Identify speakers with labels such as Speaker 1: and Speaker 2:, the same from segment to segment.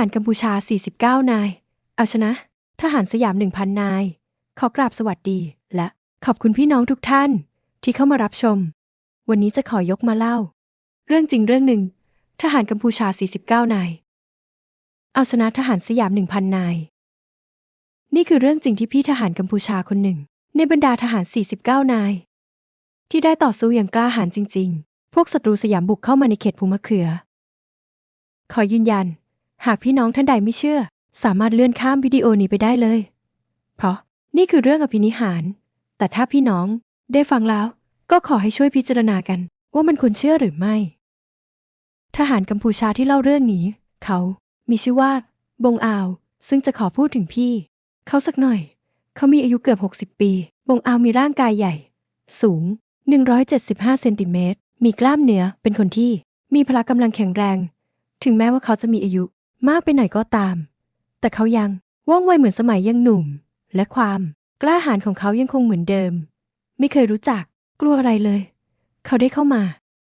Speaker 1: ารกัมพูชา 49 นาย เอาชนะ ทหารสยาม 1,000 นาย ขอกราบสวัสดี และขอบคุณพี่น้องทุกท่าน ที่เข้ามารับชม วันนี้จะขอยกมาเล่า เรื่องจริงเรื่องหนึ่ง ทหารกัมพูชา 49 นาย เอาชนะทหารสยาม 1,000 นาย นี่คือเรื่องจริงที่พี่ทหารกัมพูชาคนหนึ่ง ในบรรดาทหาร 49 นาย ที่ได้ต่อสู้อย่างกล้าหาญจริง ๆ พวกศัตรูสยามบุกเข้ามาในเขตภูมะเขือ ขอยืนยัน หากพี่น้องท่านใดไม่เชื่อ สามารถเลื่อนข้ามวิดีโอนี้ไปได้เลย เพราะนี่คือเรื่องอภินิหาร แต่ถ้าพี่น้องได้ฟังแล้ว ก็ขอให้ช่วยพิจารณากัน ว่ามันควรเชื่อหรือไม่ ทหารกัมพูชาที่เล่าเรื่องนี้ เขา มีชื่อว่า บงอาว ซึ่งจะขอพูดถึงพี่ เขาสักหน่อย เขามีอายุเกือบ 60 ปี บงอาวมีร่างกายใหญ่ สูง 175 เซนติเมตร มีกล้ามเนื้อ เป็นคนที่มีพละกำลังแข็งแรง ถึงแม้ว่าเขาจะมีอายุ มากไปหน่อยก็ตาม แต่เขายังว่องไวเหมือนสมัยยังหนุ่ม และความกล้าหาญของเขายังคงเหมือนเดิม ไม่เคยรู้จักกลัวอะไรเลย เขาได้เข้ามา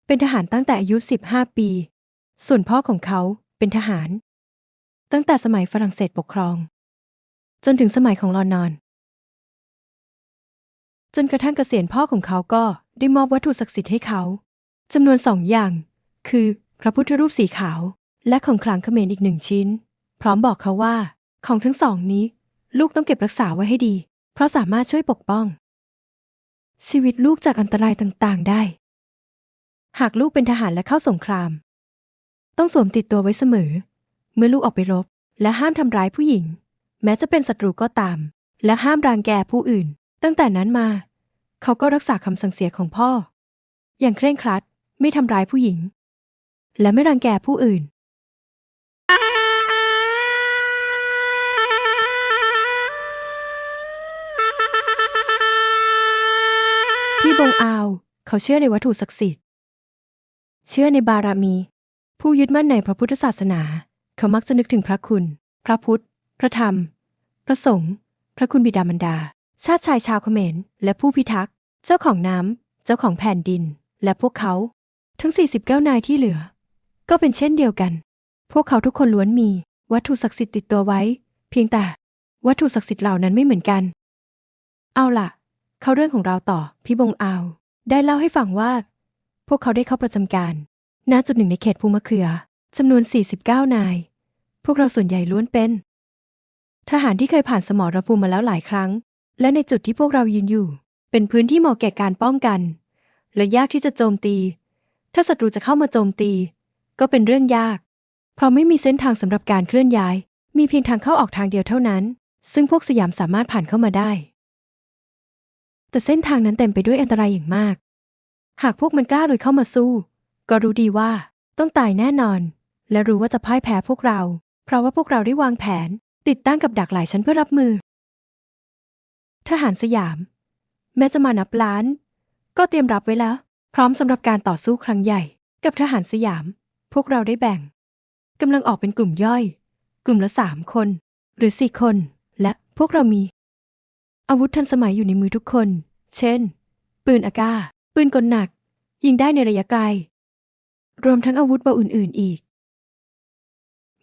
Speaker 1: เป็นทหารตั้งแต่อายุ 15 ปี ส่วนพ่อของเขาเป็นทหาร ตั้งแต่สมัยฝรั่งเศสปกครอง จนถึงสมัยของลอนนอน จนกระทั่งเกษียณพ่อของเขาก็ได้มอบวัตถุศักดิ์สิทธิ์ให้เขาจำนวนสองอย่าง คือ พระพุทธรูปสีขาว และของขลังเขมรอีกหนึ่งชิ้น พร้อมบอกเขาว่า ของทั้งสองนี้ ลูกต้องเก็บรักษาไว้ให้ดี เพราะสามารถช่วยปกป้อง ชีวิตลูกจากอันตรายต่างๆได้ หากลูกเป็นทหารและเข้าสงคราม ต้องสวมติดตัวไว้เสมอ เมื่อลูกออกไปรบ และห้ามทำร้ายผู้หญิง แม้จะเป็นศัตรูก็ตาม และห้ามรางแกผู้อื่น ตั้งแต่นั้นมา เขาก็รักษาคำสั่งเสียของพ่อ อย่างเคร่งครัดไม่ทำร้ายผู้หญิง และไม่รังแกผู้อื่น พี่บงอาว เขาเชื่อในวัตถุศักดิ์สิทธิ์ เชื่อในบารมี ผู้ยึดมั่นในพระพุทธศาสนา เขามักจะนึกถึงพระคุณ พระพุทธ พระธรรม พระสงฆ์พระคุณบิดามารดา ชาติชายชาวเขมร และผู้พิทักษ์ เจ้าของน้ำ เจ้าของแผ่นดิน และพวกเขา ทั้ง 49 นายที่เหลือ ก็เป็นเช่นเดียวกัน พวกเขาทุกคนล้วนมี วัตถุศักดิ์สิทธิ์ติดตัวไว้ เพียงแต่ วัตถุศักดิ์สิทธิ์เหล่านั้นไม่เหมือนกัน เอาล่ะ เข้าเรื่องของเราต่อพี่บงอาว ได้เล่าให้ฟังว่า พวกเขาได้เข้าประจำการณจุดหนึ่งในเขตภูมะเขือจำนวน 49 นาย พวกเราส่วนใหญ่ล้วนเป็น ทหารที่เคยผ่านสมรภูมิมาแล้วหลายครั้ง และในจุดที่พวกเรายืนอยู่ เป็นพื้นที่เหมาะแก่การป้องกัน และยากที่จะโจมตี ถ้าศัตรูจะเข้ามาโจมตี ก็เป็นเรื่องยาก เพราะไม่มีเส้นทางสำหรับการเคลื่อนย้าย มีเพียงทางเข้าออกทางเดียวเท่านั้น ซึ่งพวกสยามสามารถผ่านเข้ามาได้ แต่เส้นทางนั้นเต็มไปด้วยอันตรายอย่างมาก หากพวกมันกล้าลุยเข้ามาสู้ ก็รู้ดีว่าต้องตายแน่นอน และรู้ว่าจะพ่ายแพ้พวกเรา เพราะว่าพวกเราได้วางแผน ติดตั้งกับดักหลายชั้นเพื่อรับมือ ทหารสยาม แม้จะมานับล้าน ก็เตรียมรับไว้แล้ว พร้อมสำหรับการต่อสู้ครั้งใหญ่ กับทหารสยาม พวกเราได้แบ่งกำลังออกเป็นกลุ่มย่อย กลุ่มละสามคน หรือสี่คน และพวกเรามี อาวุธทันสมัยอยู่ในมือทุกคน เช่น ปืนอากาศปืนกลหนัก ยิงได้ในระยะไกล รวมทั้งอาวุธเบาอื่น ๆ อีก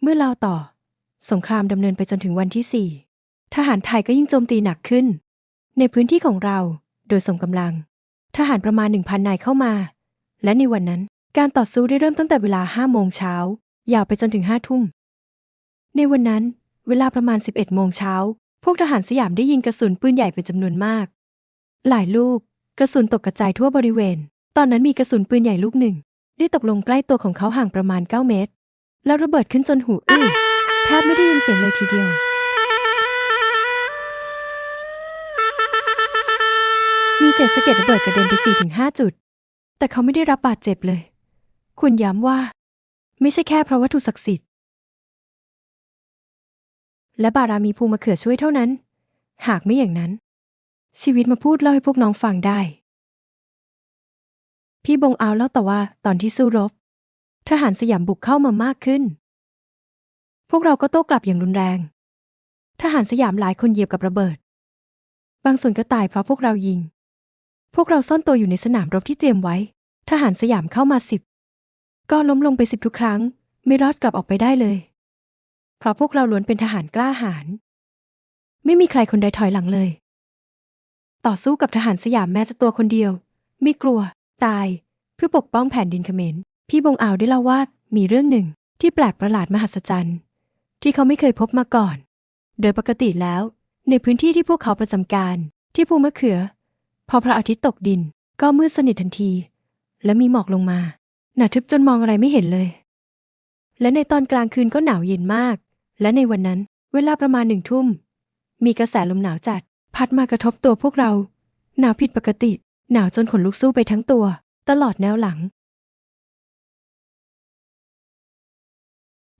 Speaker 1: เมื่อเล่าต่อ สงครามดำเนินไปจนถึงวันที่สี่ทหารไทยก็ยิ่งโจมตีหนักขึ้น ในพื้นที่ของเราโดยส่งกำลัง ทหารประมาณหนึ่งพันนายเข้ามา และในวันนั้นการต่อสู้ได้เริ่มตั้งแต่เวลาห้าโมงเช้ายาวไปจนถึงห้าทุ่ม ในวันนั้น เวลาประมาณ 11 โมงเช้า พวกทหารสยามได้ยิงกระสุนปืนใหญ่เป็นจำนวนมาก หลายลูก กระสุนตกกระจายทั่วบริเวณ ตอนนั้นมีกระสุนปืนใหญ่ลูกหนึ่ง ได้ตกลงใกล้ตัวของเขาห่างประมาณ 9 เมตร แล้วระเบิดขึ้นจนหูอื้อแทบไม่ได้ยินเสียงเลยทีเดียวมีเศษสะเก็ดระเบิดกระเด็นไป4-5จุด แต่เขาไม่ได้รับบาดเจ็บเลย คุณย้ำว่า ไม่ใช่แค่เพราะวัตถุศักดิ์สิทธิ์ และบารามีภูมิมะเขือช่วยเท่านั้น หากไม่อย่างนั้น ชีวิตมาพูดเล่าให้พวกน้องฟังได้ พี่บงเอาเล่าแต่ว่าตอนที่สู้รบ ทหารสยามบุกเข้ามามากขึ้น พวกเราก็โต้กลับอย่างรุนแรง ทหารสยามหลายคนเหยียบกับระเบิด บางส่วนก็ตายเพราะพวกเรายิง พวกเราซ่อนตัวอยู่ในสนามรบที่เตรียมไว้ ทหารสยามเข้ามาสิบก็ล้มลงไปสิบทุกครั้ง ไม่รอดกลับออกไปได้เลย เพราะพวกเราล้วนเป็นทหารกล้าหาญไม่มีใครคนใดถอยหลังเลย ต่อสู้กับทหารสยามแม้จะตัวคนเดียว ไม่กลัว ตาย เพื่อปกป้องแผ่นดินเขมรพี่บงอาวได้เล่าว่ามีเรื่องหนึ่งที่แปลกประหลาดมหัศจรรย์ ที่เขาไม่เคยพบมาก่อน โดยปกติแล้ว ในพื้นที่ที่พวกเขาประจำการ ที่ภูมะเขือ พอพระอาทิตย์ตกดิน ก็มืดสนิททันที และมีหมอกลงมาหนาทึบจนมองอะไรไม่เห็นเลย และในตอนกลางคืนก็หนาวเย็นมาก และในวันนั้น เวลาประมาณหนึ่งทุ่ม มีกระแสลมหนาวจัด พัดมากระทบตัวพวกเรา หนาวผิดปกติ หนาวจนขนลุกสู้ไปทั้งตัว ตลอดแนวหลัง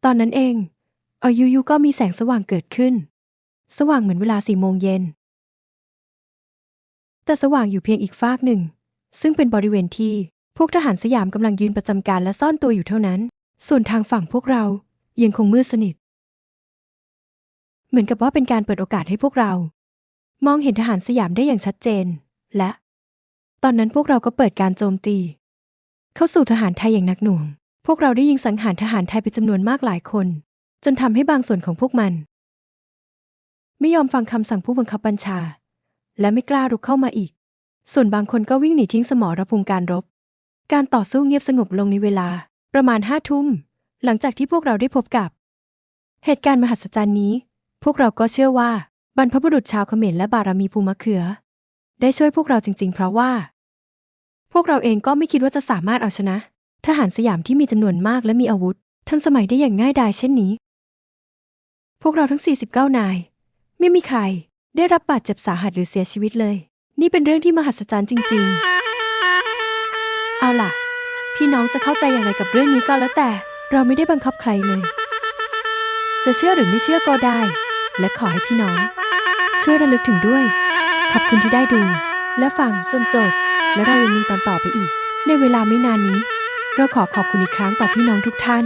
Speaker 1: ตอนนั้นเองอายุยูก็มีแสงสว่างเกิดขึ้น สว่างเหมือนเวลาสี่โมงเย็น แต่สว่างอยู่เพียงอีกฟากหนึ่ง ซึ่งเป็นบริเวณที่พวกทหารสยามกำลังยืนประจำการและซ่อนตัวอยู่เท่านั้น ส่วนทางฝั่งพวกเรายังคงมืดสนิท เหมือนกับว่าเป็นการเปิดโอกาสให้พวกเรา มองเห็นทหารสยามได้อย่างชัดเจน และ ตอนนั้นพวกเราก็เปิดการโจมตี เข้าสู่ทหารไทยอย่างหนักหน่วง พวกเราได้ยิงสังหารทหารไทยเป็นจำนวนมากหลายคน จนทำให้บางส่วนของพวกมัน ไม่ยอมฟังคำสั่งผู้บังคับบัญชา และไม่กล้ารุกเข้ามาอีก ส่วนบางคนก็วิ่งหนีทิ้งสมรภูมิการรบ การต่อสู้เงียบสงบลงในเวลา ประมาณห้าทุ่มหลังจากที่พวกเราได้พบกับ เหตุการณ์มหัศจรรย์นี้ พวกเราก็เชื่อว่า บรรพบุรุษชาวเขมรและบารมีภูมะเขือ ได้ช่วยพวกเราจริง ๆ เพราะว่า พวกเราเองก็ไม่คิดว่าจะสามารถเอาชนะ ทหารสยามที่มีจำนวนมากและมีอาวุธ ทันสมัยได้อย่างง่ายดายเช่นนี้ พวกเราทั้ง 49 นาย ไม่มีใคร ได้รับบาดเจ็บสาหัสหรือเสียชีวิตเลย นี่เป็นเรื่องที่มหัศจรรย์จริง ๆ เอาล่ะ พี่น้องจะเข้าใจอย่างไรกับเรื่องนี้ก็แล้วแต่ เราไม่ได้บังคับใครเลย จะเชื่อหรือไม่เชื่อก็ได้ และขอให้พี่น้อง ช่วยระลึกถึงด้วย ขอบคุณที่ได้ดู และฟังจนจบ และเรายังมีตอนต่อไปอีก ในเวลาไม่นานนี้ เราขอขอบคุณอีกครั้งต่อพี่น้องทุกท่าน